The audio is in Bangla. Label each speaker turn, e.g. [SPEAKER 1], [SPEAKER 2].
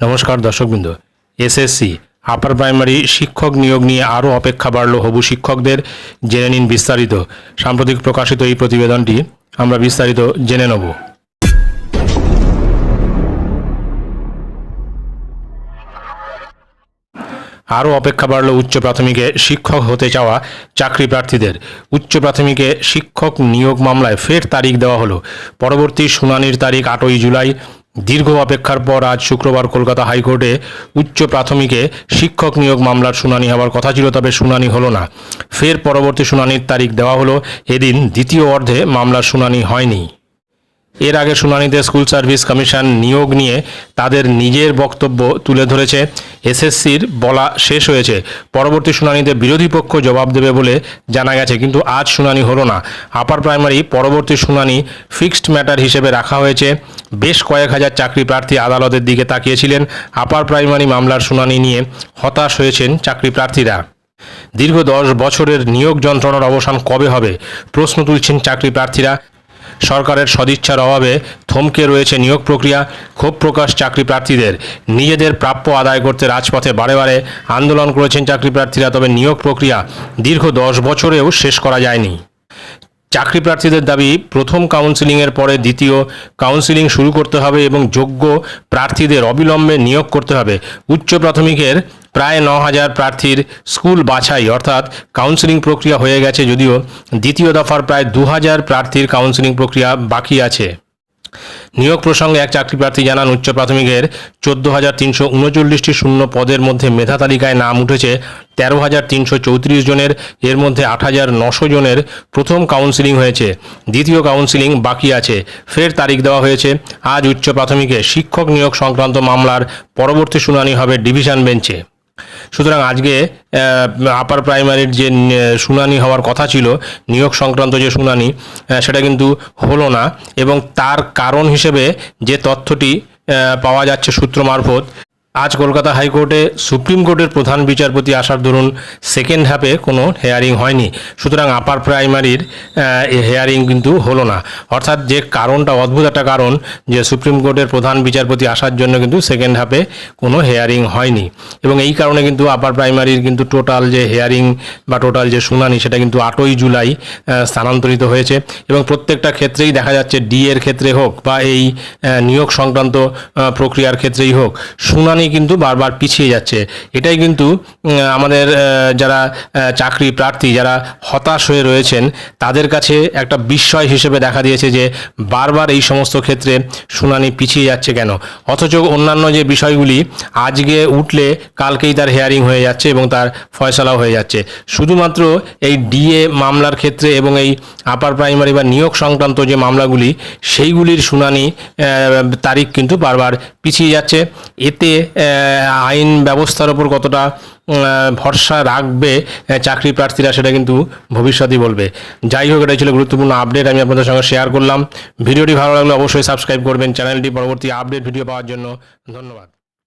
[SPEAKER 1] নমস্কার দর্শকবৃন্দ। এসএসসি আপার প্রাইমারি শিক্ষক নিয়োগ নিয়ে আরও অপেক্ষা বাড়ল হবু শিক্ষকদের, জেনে নিন বিস্তারিত। সাম্প্রতিক প্রকাশিত এই প্রতিবেদনটি আমরা বিস্তারিত জেনে নেব। আরও অপেক্ষা বাড়ল উচ্চ প্রাথমিকে শিক্ষক হতে চাওয়া চাকরি প্রার্থীদের। উচ্চ প্রাথমিকে শিক্ষক নিয়োগ মামলায় ফের তারিখ দেওয়া হলো। পরবর্তী শুনানির তারিখ আটই জুলাই। দীর্ঘ অপেক্ষার পর আজ শুক্রবার কলকাতা হাইকোর্টে উচ্চ প্রাথমিকে শিক্ষক নিয়োগ মামলার শুনানি হওয়ার কথা ছিল, তবে শুনানি হলো না। ফের পরবর্তী শুনানির তারিখ দেওয়া হলো। এদিন দ্বিতীয় অর্ধে মামলার শুনানি হয়নি। এর আগে শুনানিতে স্কুল সার্ভিস কমিশন নিয়োগ নিয়ে তাদের নিজের বক্তব্য তুলে ধরেছে। এসএসসির বলা শেষ হয়েছে। পরবর্তী শুনানিতে বিরোধী পক্ষ জবাব দেবে বলে জানা গেছে, কিন্তু আজ শুনানি হলো না। আপার প্রাইমারি পরবর্তী শুনানি ফিক্সড ম্যাটার হিসেবে রাখা হয়েছে। বেশ কয়েক হাজার চাকরি প্রার্থী আদালতের দিকে তাকিয়েছিলেন। আপার প্রাইমারি মামলার শুনানি নিয়ে হতাশ হয়েছেন চাকরি প্রার্থীরা। দীর্ঘ দশ বছরের নিয়োগ যন্ত্রণার অবসান কবে হবে? প্রশ্ন তুলছেন চাকরি প্রার্থীরা। সরকারের সদিচ্ছার অভাবে থমকে রয়েছে নিয়োগ প্রক্রিয়া। ক্ষোভ প্রকাশ চাকরি প্রার্থীদের নিজেদের প্রাপ্য আদায় করতে রাজপথে বারে বারে আন্দোলন করেছেন চাকরি প্রার্থীরা তবে নিয়োগ প্রক্রিয়া দীর্ঘ দশ বছরেও শেষ করা যায়নি। চাকরি প্রার্থীদের দাবি, প্রথম কাউন্সিলিংয়ের পরে দ্বিতীয় কাউন্সিলিং শুরু করতে হবে এবং যোগ্য প্রার্থীদের অবিলম্বে নিয়োগ করতে হবে। উচ্চ প্রাথমিকের প্রায় ন হাজার প্রার্থীর স্কুল বাছাই, অর্থাৎ কাউন্সিলিং প্রক্রিয়া হয়ে গেছে যদিও দ্বিতীয় দফার প্রায় দু হাজার প্রার্থীর কাউন্সিলিং প্রক্রিয়া বাকি আছে। নিয়োগ প্রসঙ্গে এক চাকরি প্রার্থী জানান, উচ্চ প্রাথমিকের চোদ্দ হাজার তিনশো উনচল্লিশটি শূন্য পদের মধ্যে মেধা তালিকায় নাম উঠেছে তেরো হাজার তিনশো চৌত্রিশ জনের, এর মধ্যে আট হাজার নশো জনের প্রথম কাউন্সিলিং হয়েছে। দ্বিতীয় কাউন্সিলিং বাকি আছে। ফের তারিখ দেওয়া হয়েছে। আজ উচ্চ প্রাথমিকে শিক্ষক নিয়োগ সংক্রান্ত মামলার পরবর্তী শুনানি হবে ডিভিশন বেঞ্চে। সুতরাং আজকে আপার প্রাইমারির যে শুনানি হওয়ার কথা ছিল নিয়োগ সংক্রান্ত যে শুনানি সেটা কিন্তু হলো না এবং তার কারণ হিসেবে যে তথ্যটি পাওয়া যাচ্ছে সূত্র মারফত আজ কলকাতা হাইকোর্টে সুপ্রিম কোর্টের প্রধান বিচারপতি আসার দরুন সেকেন্ড হাফে কোনো হেয়ারিং হয়নি। সুতরাং আপার প্রাইমারির হেয়ারিং কিন্তু হলো না। অর্থাৎ যে কারণটা, অদ্ভুত একটা কারণ যে সুপ্রিম কোর্টের প্রধান বিচারপতি আসার জন্য কিন্তু সেকেন্ড হাফে কোনো হেয়ারিং হয়নি। এবং এই কারণে কিন্তু আপার প্রাইমারির কিন্তু টোটাল যে হেয়ারিং বা টোটাল যে শুনানি, সেটা কিন্তু আটই জুলাই স্থানান্তরিত হয়েছে। এবং প্রত্যেকটা ক্ষেত্রেই দেখা যাচ্ছে ডি এর ক্ষেত্রে হোক বা এই নিয়োগ সংক্রান্ত প্রক্রিয়ার ক্ষেত্রেই হোক, শুনানি কিন্তু বারবার পিছিয়ে যাচ্ছে। এটাই কিন্তু আমাদের যারা চাকরি প্রার্থী, যারা হতাশ হয়ে রয়েছেন, তাদের কাছে একটা বিস্ময় হিসেবে দেখা দিয়েছে যে বারবার এই সমস্ত ক্ষেত্রে শুনানি পিছিয়ে যাচ্ছে কেন? অথচ অন্যান্য যে বিষয়গুলি আজকে উঠলে কালকেই তার হেয়ারিং হয়ে যাচ্ছে এবং তার ফয়সলাও হয়ে যাচ্ছে। শুধুমাত্র এই ডিএ মামলার ক্ষেত্রে এবং এই আপার প্রাইমারি বা নিয়োগ সংক্রান্ত যে মামলাগুলি, সেইগুলির শুনানি তারিখ কিন্তু বারবার পিছিয়ে যাচ্ছে। এতে আইন ব্যবস্থার ওপর কতটা ভরসা রাখবে চাকরি প্রার্থীরা সেটা কিন্তু ভবিষ্যতেই বলবে। যাই হোক, এটাই ছিল গুরুত্বপূর্ণ আপডেট আমি আপনাদের সঙ্গে শেয়ার করলাম। ভিডিওটি ভালো লাগলে অবশ্যই সাবস্ক্রাইব করবেন। চ্যানেলটি পরবর্তী আপডেট ভিডিও পাওয়ার জন্য ধন্যবাদ।